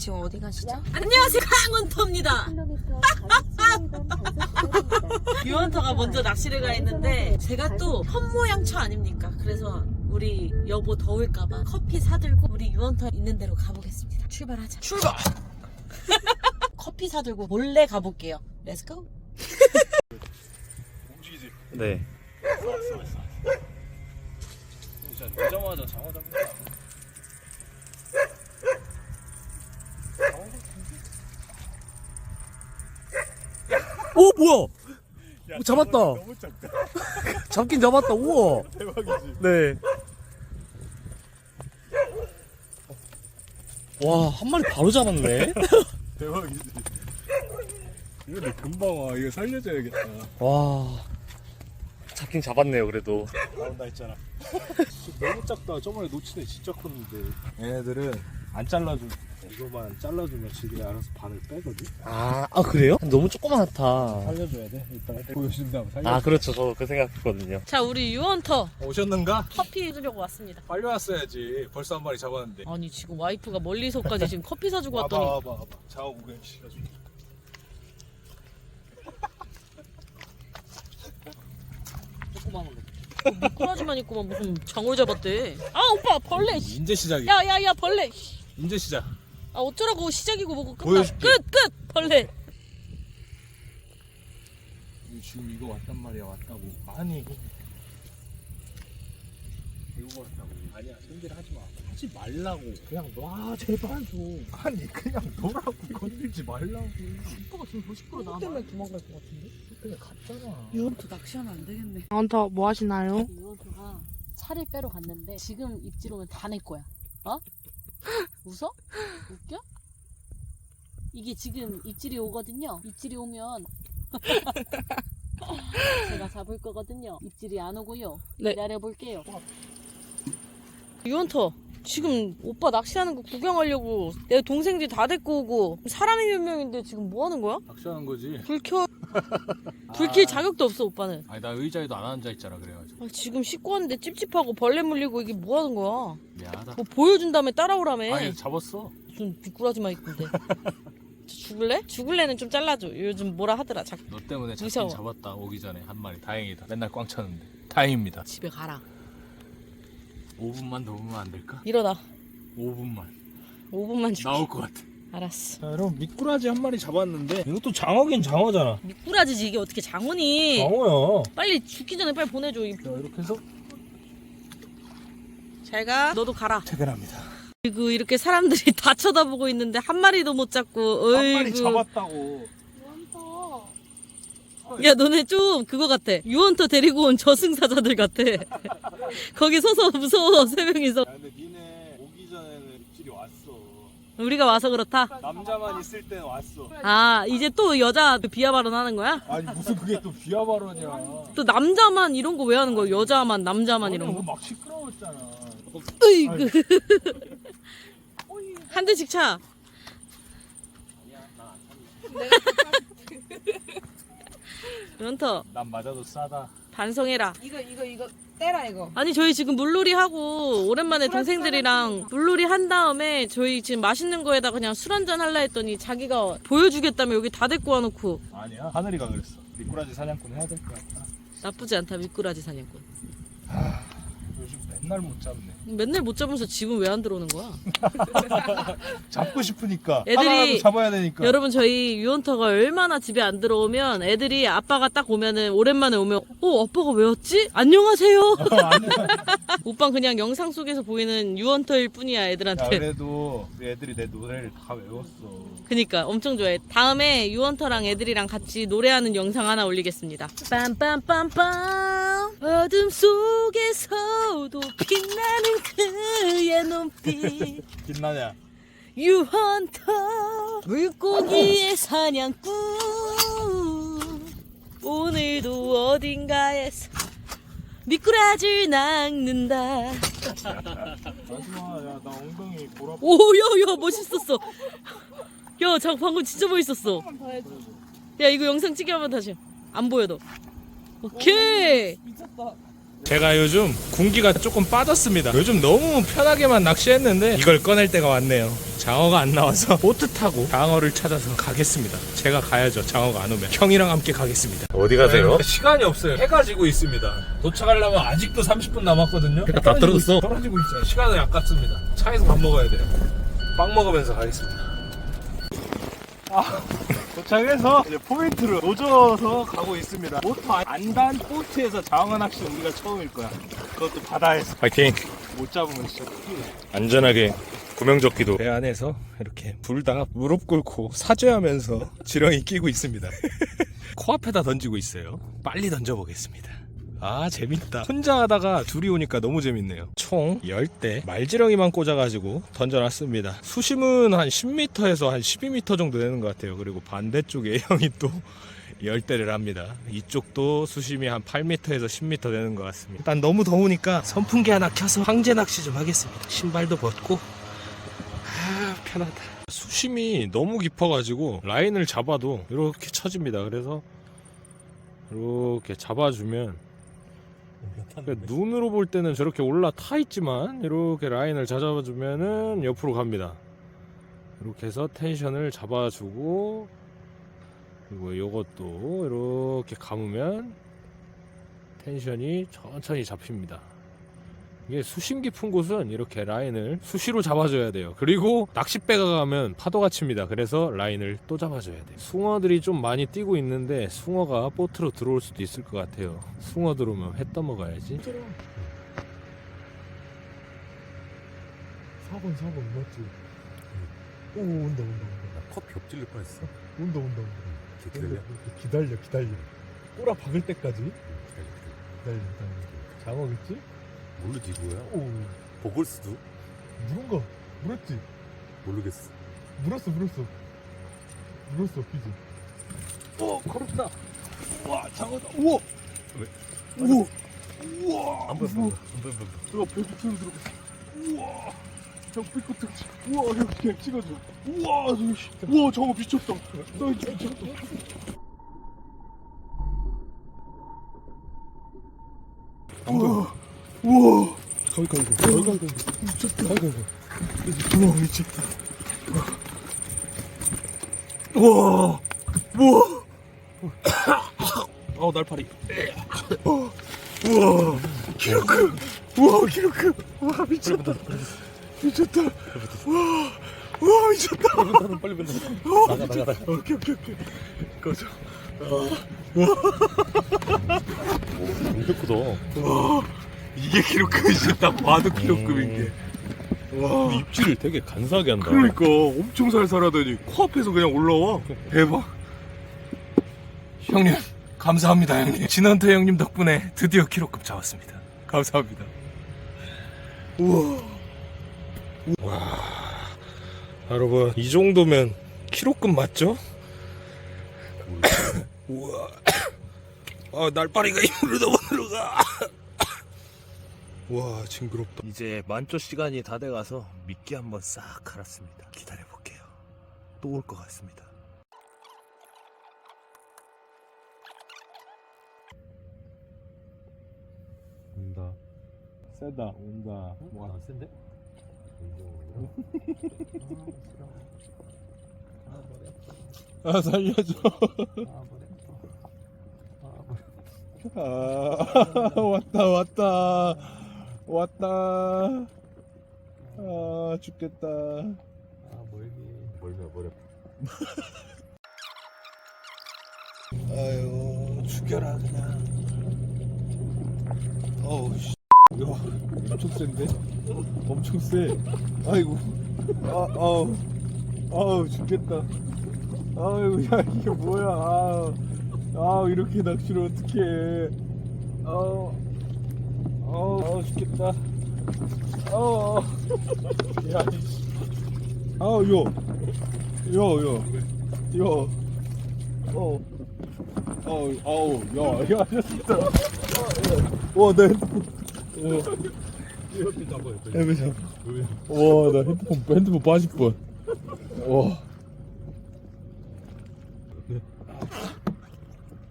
지금 어디 가시죠? 안녕하세요. 강원터입니다. 유원터가 먼저 낚시를 가 있는데 제가 또 현모양처 아닙니까? 그래서 우리 여보 더울까봐 커피 사들고 우리 유원터 있는 데로 가보겠습니다. 출발하자. 출발! 커피 사들고 몰래 가볼게요. 렛츠고 움직이지. 네. 오자마자 장어 잡는 거 아니야? 오 뭐야? 야, 오, 잡았다. 너무 작다. 잡긴 잡았다. 우와. 대박이지. 네. 와, 한 마리 바로 잡았네. 대박이지. 이거 내 금방 와. 이거 살려줘야겠다. 와. 잡긴 잡았네요, 그래도. 나온다 했잖아. 너무 작다. 저번에 놓치네 진짜 컸는데. 얘네들은 안 잘라주. 이거만 잘라주면 지들이 알아서 반을 빼거든. 아, 아 그래요? 너무 조그맣다. 살려줘야 돼. 일단 보여준 다음 살려. 아, 그렇죠. 저도 그 생각했거든요. 자 우리 유원터 오셨는가? 커피 주려고 왔습니다 빨리 왔어야지. 벌써 한 마리 잡았는데. 아니 지금 와이프가 멀리서까지 지금 커피 사주고 와봐 왔더니 와봐 와봐. 장어 구경 시켜줘. 조그만 거 미꾸라지만 있구만 무슨 장어 잡았대 아 오빠 벌레 씨. 이제 시작이. 야 야야 벌레 씨. 이제 시작. 아 어쩌라고 시작이고 뭐고 끝나 보여줄게. 끝끝! 벌레! 지금 이거 왔단 말이야 왔다고. 아니. 이거 왔다고. 아니야 손질 하지 마. 하지 말라고. 그냥 놔 제발 좀. 아니 그냥 놓라고. 건들지 말라고. 오빠가 지금 더 시끄러 나 때문에 도망갈 것 같은데? 그냥 갔잖아. 유원투 낚시하면 안 되겠네. 원터 뭐 하시나요? 유원투가 차를 빼러 갔는데 지금 입질 오면 다 내 거야. 어? 웃어? 웃겨? 이게 지금 입질이 오거든요 입질이 오면 제가 잡을 거거든요 입질이 안 오고요 네. 기다려 볼게요 유원터 지금 오빠 낚시하는 거 구경하려고 내 동생들이 다 데리고 오고 사람이 몇 명인데 지금 뭐 하는 거야? 낚시하는 거지 불 켜. 불킬 자격도 없어 오빠는. 아니 나 의자에도 안 앉아 있잖아 그래가지고 아, 지금 씻고 왔는데 찝찝하고 벌레 물리고 이게 뭐 하는 거야? 미안하다 뭐 보여준 다음에 따라오라며. 아니 잡았어 무슨 미꾸라지만 있던데. 저 죽을래? 죽을래는 좀 잘라줘. 요즘 뭐라 하더라. 자, 너 때문에 잡긴 무서워. 잡았다 오기 전에 한 마리 다행이다 맨날 꽝 쳤는데 다행입니다 집에 가라. 5분만 더 오면 안 될까? 일어나. 5분만 5분만 줄게. 나올 것 같아 알았어. 자 여러분 미꾸라지 한 마리 잡았는데 이것도 장어긴 장어잖아 미꾸라지지 이게 어떻게 장훈이? 장어야 빨리 죽기 전에 빨리 보내줘. 이- 자 이렇게 해서 잘 가. 너도 가라. 퇴근합니다 그리고 이렇게 사람들이 다 쳐다보고 있는데 한 마리도 못 잡고. 한 마리 어이구. 잡았다고 야 너네 좀 그거 같아. 유언터 데리고 온 저승사자들 같아. 거기 서서 무서워 세 명이서. 야 근데 니네 오기 전에는 입질이 왔어. 우리가 와서 그렇다? 남자만 있을 때는 왔어. 아 이제 또 여자 비하 발언하는 거야? 아니 무슨 그게 또 비하 발언이야. 또 남자만 이런 거 왜 하는 거야? 여자만 남자만 이런 거? 막 시끄러웠잖아. 으이그. 한 대씩 차 유언터 난 맞아도 싸다. 반성해라. 이거 이거 이거 떼라 이거. 아니 저희 지금 물놀이 하고 오랜만에 동생들이랑 물놀이 한 다음에 저희 지금 맛있는 거에다 그냥 술 한잔 할라 했더니 자기가 보여주겠다며 여기 다 데리고 와놓고. 아니야 하늘이가 그랬어. 미꾸라지 사냥꾼 해야 될 것 같다. 나쁘지 않다 미꾸라지 사냥꾼 맨날 못 잡네. 맨날 못 잡으면서 집은 왜 안 들어오는 거야? 잡고 싶으니까. 애들이- 하나라도 잡아야 되니까. 여러분 저희 유언터가 얼마나 집에 안 들어오면 애들이 아빠가 딱 오면은 오랜만에 오면 어 아빠가 왜 왔지? 안녕하세요. 오빠 그냥 영상 속에서 보이는 유언터일 뿐이야 야 애들한테. 그래도 우리 애들이 내 노래를 다 외웠어. 그니까 엄청 좋아해. 다음에 유언터랑 애들이랑 같이 노래하는 영상 하나 올리겠습니다. 빰빰빰빰. 어둠 속에서도 빛나는 그의 눈빛. 빛나냐? 유언터 물고기의 사냥꾼. 오늘도 어딘가에서 미꾸라지를 낚는다. 마지막 야나 엉덩이 보라 오야야 멋있었어. 야장 방금 진짜 멋있었어. 야 이거 영상 찍게 한번 다시. 안 보여 너. 오케이 제가 요즘 군기가 조금 빠졌습니다. 요즘 너무 편하게만 낚시했는데 이걸 꺼낼 때가 왔네요. 장어가 안 나와서 보트 타고 장어를 찾아서 가겠습니다. 제가 가야죠. 장어가 안 오면 형이랑 함께 가겠습니다. 어디 시간이 없어요. 해가 지고 있습니다. 도착하려면 아직도 30분 남았거든요. 해가 다 떨어졌어. 떨어지고 있어요. 시간이 아깝습니다. 차에서 밥 먹어야 돼요. 빵 먹으면서 가겠습니다. 아, 도착해서 이제 포인트로 노져서 가고 있습니다. 보트 안단 보트에서 장어 낚시 우리가 처음일 거야. 그것도 바다에서 파이팅. 못 잡으면 진짜 큰일 나. 안전하게 구명조끼도. 배 안에서 이렇게 둘 다 무릎 꿇고 사죄하면서 지렁이 끼고 있습니다. 코앞에다 던지고 있어요. 빨리 던져보겠습니다. 아 재밌다. 혼자 하다가 둘이 오니까 너무 재밌네요. 총 10대 말지렁이만 꽂아가지고 던져놨습니다. 수심은 한 10m에서 한 12m 정도 되는 것 같아요. 그리고 반대쪽에 형이 또 10대를 합니다. 이쪽도 수심이 한 8m에서 10m 되는 것 같습니다. 일단 너무 더우니까 선풍기 하나 켜서 황제 낚시 좀 하겠습니다. 신발도 벗고 아 편하다 수심이 너무 깊어가지고 라인을 잡아도 이렇게 쳐집니다 그래서 이렇게 잡아주면 그러니까 눈으로 볼 때는 저렇게 올라타 있지만 이렇게 라인을 잡아주면은 옆으로 갑니다. 이렇게 해서 텐션을 잡아주고 그리고 이것도 이렇게 감으면 텐션이 천천히 잡힙니다 이게 수심 깊은 곳은 이렇게 라인을 수시로 잡아줘야 돼요. 그리고 낚싯배가 가면 파도가 칩니다. 그래서 라인을 또 잡아줘야 돼요. 숭어들이 좀 많이 뛰고 있는데 숭어가 보트로 들어올 수도 있을 것 같아요. 숭어 들어오면 회 떠먹어야지. 4번 4번 맞지? 오 온다 온다 온다 컵 겹질릴 뻔했어. 온다 온다 온다 기다려. 기다려 기다려 꼬라 박을 때까지 기다려. 기다려 기다려 장어겠지? 모르지 뭐야? 오 보골 수도 물은가? 물었지? 모르겠어. 물었어 물었어 물었어 그지? 오, 걸었다. 와, 장어다. 우와. 왜? 우와. 우와. 안 보여. 안 보여. 안 보여. 안 보여. 내가 배 밑으로 들어갔어. 우와. 형 삐끗 우와, 형 그냥 찍어줘. 우와, 저기. 씨. 우와, 저거 미쳤다. 나 이거 미쳤다. 우와. 우와. 가위 가위 가위 가위 미쳤다. 가위 가위. 우와, 미쳤다. 우와. 우와. 어, 날파리. 우와. 기록크. 우와, 기록크. 와, 미쳤다. 미쳤다. 우와. 우와, 미쳤다. 빨리 맨날 나가 나가 나가. 오케이, 오케이, 오케이. 꺼져. 엄청 크다. 와, 이게 기록급이지. 딱 봐도 기록급인 게. 와. 입질을 되게 간사하게 한다. 그러니까 엄청 살살하더니 코앞에서 그냥 올라와. 대박. 형님 감사합니다 형님. 진원태 형님 덕분에 드디어 키로급 잡았습니다. 감사합니다. 우와. 와. 여러분 이 정도면 키로급 맞죠? 우와. 아 날파리가 입으로 너무 들어가. 와 징그럽다. 이제 만조 시간이 다 돼가서 미끼 한번 싹 갈았습니다. 기다려 볼게요. 또 올 것 같습니다. 온다. 세다 온다. 와 센데? 아 살려줘. 아 왔다 왔다 왔다. 아 죽겠다. 멀미야 머리. 아유 죽여라 그냥. 어우 씨. 야 엄청 센데? 엄청 세. 아이고. 아 아우 아우 죽겠다. 아유 야 이게 뭐야? 아, 아 이렇게 낚시를 어떻게 해? 아우 아우 아우 죽겠다. 아우 야 이씨. 아우 요. 요 요. 요. 어. 아우 아우 야, 야 진짜. 와, 나 핸드폰. 옆에 잡아 옆에. 헤매 잡. 와, 나 핸드폰 핸드폰 빠질 뻔. 와.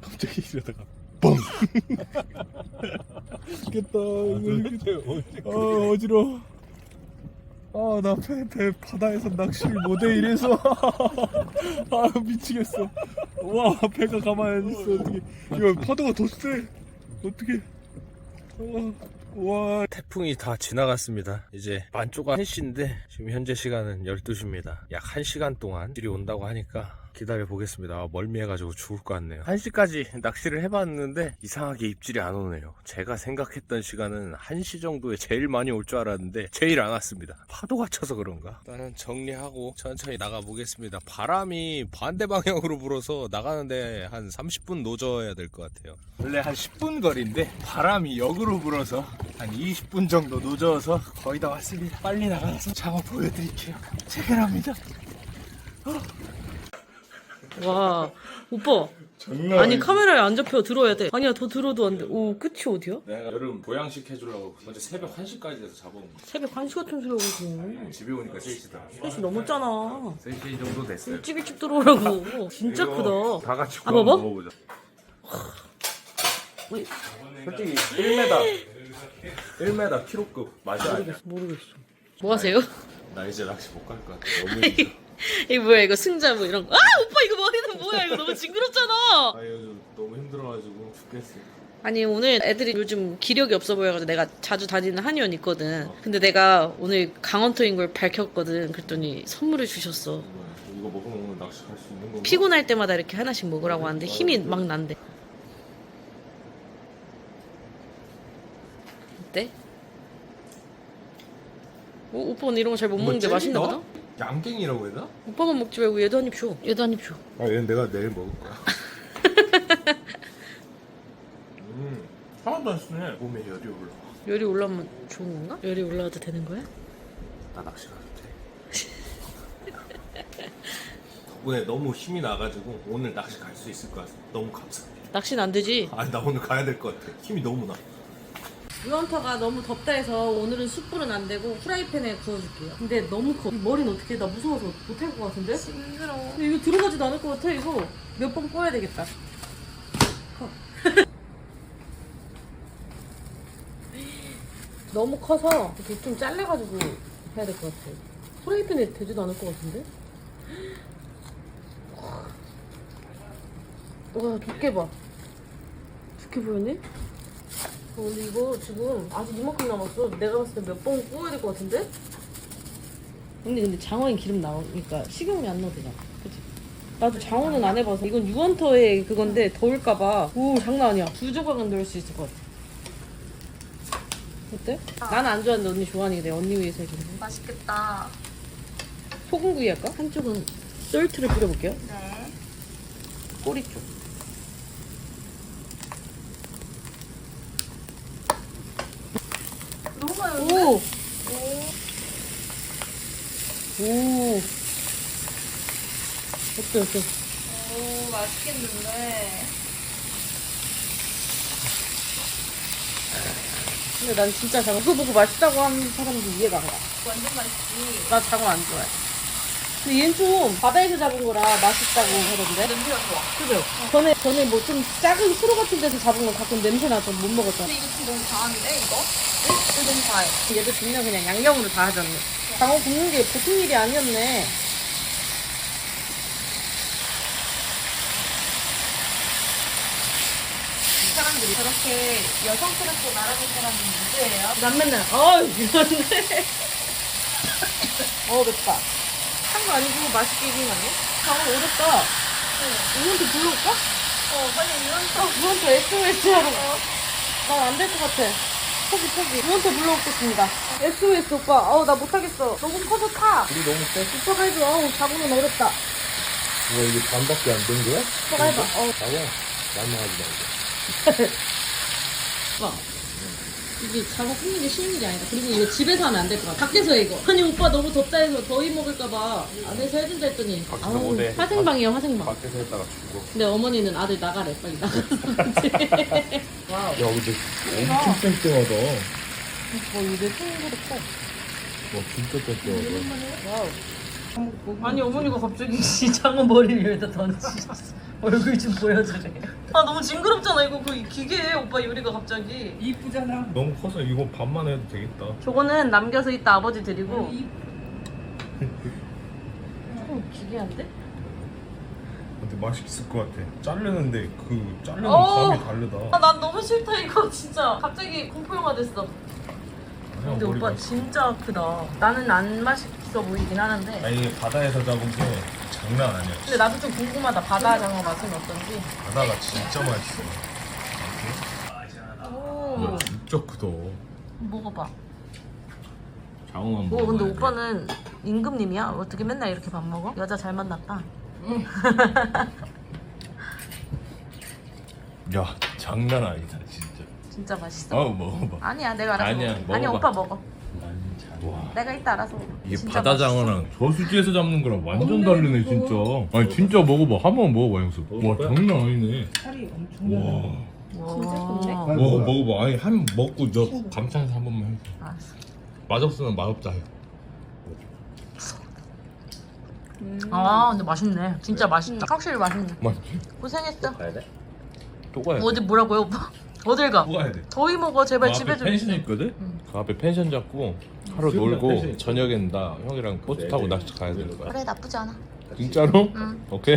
갑자기 이러다가 뻥. 죽겠다. 이거 이렇게. 아 어지러. 아나 배, 배 바다에서 낚시를 못해 이래서. 아 미치겠어. 와 배가 가만히 있어. 어떻게 이거 파도가 더 세. 어떻게 와. 태풍이 다 지나갔습니다. 이제 만조가 1시인데 지금 현재 시간은 12시입니다. 약 1시간 동안 들이 온다고 하니까 기다려 보겠습니다. 아, 멀미해가지고 죽을 것 같네요. 1시까지 낚시를 해봤는데 이상하게 입질이 안 오네요. 제가 생각했던 시간은 1시 정도에 제일 많이 올 줄 알았는데 제일 안 왔습니다. 파도가 쳐서 그런가? 일단은 정리하고 천천히 나가 보겠습니다. 바람이 반대 방향으로 불어서 나가는데 한 30분 노져야 될 것 같아요. 원래 한 10분 거리인데 바람이 역으로 불어서 한 20분 정도 늦어서 거의 다 왔습니다. 빨리 나가서 작업 보여드릴게요. 체결합니다 와 오빠. 장난 아니 카메라에 안 잡혀 들어야 돼. 아니야 더 들어도 안돼오 끝이 어디야? 내가 여름 보양식 해주려고 먼저 새벽 1시까지 돼서 잡아온 거야. 새벽 1시 같은 소리 하고 집에 오니까 3시다. 3시 넘었잖아. 3시 정도 됐어요. 일찍 일찍 들어오라고. 진짜 이거 크다. 다 같이 아, 구워 봐봐. 먹어보자. 어이, 솔직히 1m 1m 키로급 맛이 아니야. 모르겠어. 뭐 하세요? 나 이제 낚시 못 갈 것 같아. 너무 힘들어 이게 뭐야 이거 승자 뭐 이런 거. 아 오빠 이거 머리는 뭐야? 이거 너무 징그럽잖아. 아 요즘 너무 힘들어가지고 죽겠어. 아니 오늘 애들이 요즘 기력이 없어 보여가지고 내가 자주 다니는 한의원 있거든. 근데 내가 오늘 강원터인 걸 밝혔거든. 그랬더니 선물을 주셨어. 이거 먹으면 오늘 낚시 갈수 있는 건가? 피곤할 때마다 이렇게 하나씩 먹으라고 하는데 힘이 막 난대. 어때? 어, 오빠는 이런 거 잘 못 먹는데 맛있나 보다? 양갱이라고 해야 되나? 오빠만 먹지 말고 얘도 한입 줘. 얘도 한입 줘. 아 얘는 내가 내일 먹을 거야 음 하나도 안 쓰네 몸에 열이 올라 열이 올라오면 좋은 건가? 열이 올라와도 되는 거야? 나 낚시 가도 돼 덕분에 너무 힘이 나가지고 오늘 낚시 갈 수 있을 것 같아 너무 감사해 낚시는 안 되지. 아니 나 오늘 가야 될 것 같아 힘이 너무 나 유언터가 너무 덥다 해서 오늘은 숯불은 안 되고 후라이팬에 구워줄게요. 근데 너무 커. 이 머리는 어떻게 나 무서워서 못할 것 같은데? 힘들어. 근데 이거 들어가지도 않을 것 같아. 이거 몇번 꺼야 되겠다. 커. 너무 커서 이렇게 좀 잘라가지고 해야 될 것 같아. 후라이팬에 되지도 않을 것 같은데? 와 두께 봐. 두께 보였네? 어, 근데 이거 지금 아직 이만큼 남았어. 내가 봤을 때 몇 번 구워야 될 것 같은데? 근데 근데 장어엔 기름 나오니까 식용유 안 넣어도 되잖아. 그치? 나도 장어는 안 해봐서 이건 유언터의 그건데 더울까봐 오 장난 아니야. 두 조각은 넣을 수 있을 것 같아. 어때? 나는 안 좋아하는데 언니 좋아하니까 내가 언니 위해서 해주는 거. 맛있겠다. 소금구이 할까? 한쪽은 썰트를 뿌려볼게요. 네. 꼬리 쪽. 너무 많이 오! 오! 어때, 어때? 오, 맛있겠는데. 근데 난 진짜 장어 그거 보고 맛있다고 하는 사람도 이해가 안 가. 완전 맛있지. 나 장어 안 좋아해. 근데 얘는 좀 바다에서 잡은 거라 맛있다고 하던데? 냄새가 좋아. 그죠? 전에, 전에 뭐 좀 작은 수로 같은 데서 잡은 거 가끔 냄새 나서 못 먹었잖아. 근데 이거 지금 너무 강한데, 이거? 응? 이거 너무 강해. 얘도 그냥 그냥 양념으로 다 하잖아. 장어 굽는 게 보통 일이 아니었네. 이 사람들이 저렇게 여성스럽게 말하는 사람은 누구예요? 난 맨날, 어우, 이런데. 어, 맵다. 한거 아니고 맛있게 익은 거 아니야? 장어 어렵다. 이건도 불러올까? 어, 빨리 이런 거. 이건도 SOS 하러. 난안 될 것 같아. 포기, 포기. 이건도 불러오겠습니다. SOS 오빠. 어우, 나 못하겠어. 너무 커서 타. 우리 너무 세 오빠가 해줘. 어우, 잡으면 어렵다. 와 이게 반밖에 안 된 거야? 오빠가 해봐. 어우. 나와 나만 하지 말고 오빠. 이게 작업 굽는 게 쉬운 일이 아니다. 그리고 이거 집에서 하면 안 될 것 같아. 밖에서 해, 이거. 아니, 오빠 너무 덥다 해서 더위 먹을까봐 안에서 해준다 했더니. 밖에서 아우, 못해. 화생방이야, 화생방. 밖에서 했다가 죽어 근데 어머니는 아들 나가래, 빨리 나가. 와우. 야 근데 엄청 땡땡하다 뭐, 이거 내 손으로 커. 와 진짜 땡땡하다 와우. 아니 어머니가 갑자기 장어 머리를 여기다 던지셨어. 얼굴 좀 보여주래. 아 너무 징그럽잖아 이거 그 기계에 오빠 요리가 갑자기. 이쁘잖아. 너무 커서 이거 밥만 해도 되겠다. 저거는 남겨서 이따 아버지 드리고. 조금 기괴한데? 근데 맛있을 것 같아. 자르는데 그 자르는 어! 감이 다르다. 아 난 너무 싫다 이거 진짜. 갑자기 공포 영화 됐어. 근데 오빠 맛있어. 진짜 크다. 나는 안 맛있어 보이긴 하는데. 아니 이게 바다에서 잡은 게 장난 아니야. 근데 나도 좀 궁금하다. 바다 장어 맛은 어떤지. 바다가 진짜 맛있어. 오. 야, 진짜 크다. 먹어봐. 장어만 오 근데 오빠는 임금님이야? 어떻게 맨날 이렇게 밥 먹어? 여자 잘 만났다. 야 장난 아니다 진짜. 진짜 맛있어. 어 먹어봐. 아니야 내가 알아서 아니야, 먹어. 아니야 먹어봐. 오빠 먹어. 와. 내가 이따 알아서 먹어. 이게 진짜 바다장어랑 저수지에서 잡는 거랑 완전 다르네 진짜. 아니 진짜 먹어봐. 한번 먹어봐 영수. 와 장난 아니네. 살이 엄청 많아. 맛있어. 와. 와 먹어봐. 아니 한 번 먹고 너 감탄사 한 번만 해. 알았어. 맛없으면 맛없다 해. 아 근데 맛있네. 진짜 맛있다. 확실히 맛있네. 맛있지? 고생했어. 가야 돼? 또 가야 돼. 어디 뭐라고요 오빠? 어딜 가? 또 가야 돼. 더위 먹어 제발 그 집에 좀. 펜션 있거든? 그 앞에 펜션 잡고 하루 지금 나 놀고 펜션 있어. 저녁엔 나 형이랑 보트 네, 타고 네. 낚시 가야 되는 거야 그래 나쁘지 않아. 진짜로? 응. 오케이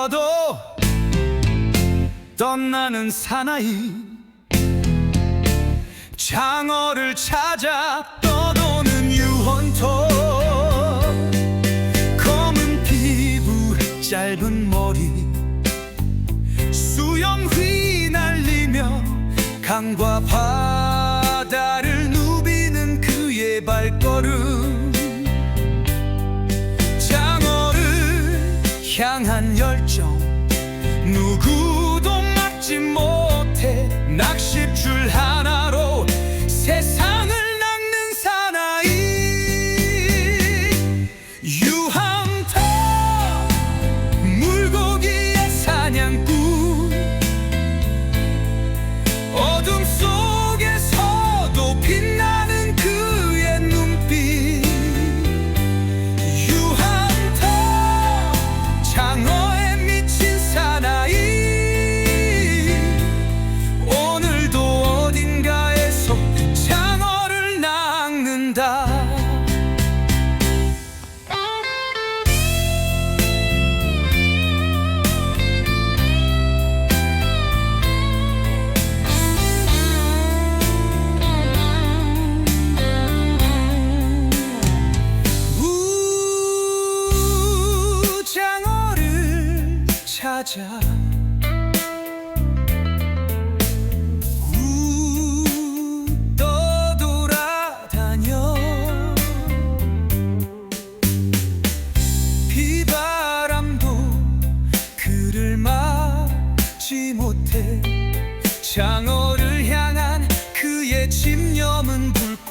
깊어도 떠나는 사나이. 장어를 찾아 떠도는 유혼토. 검은 피부 짧은 머리. 수염 휘날리며 강과 바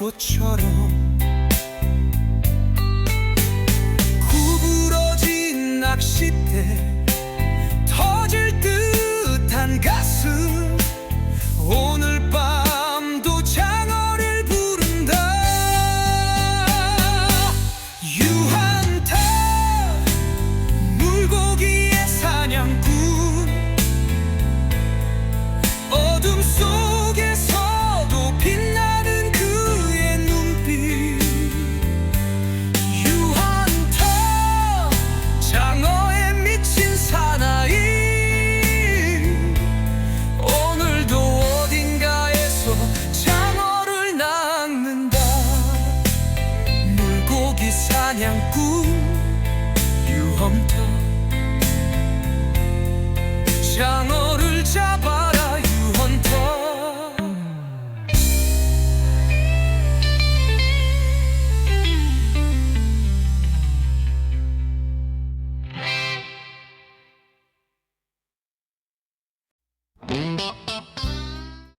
꽃처럼 구부러진 낚싯대 터질 듯한 가슴. 오늘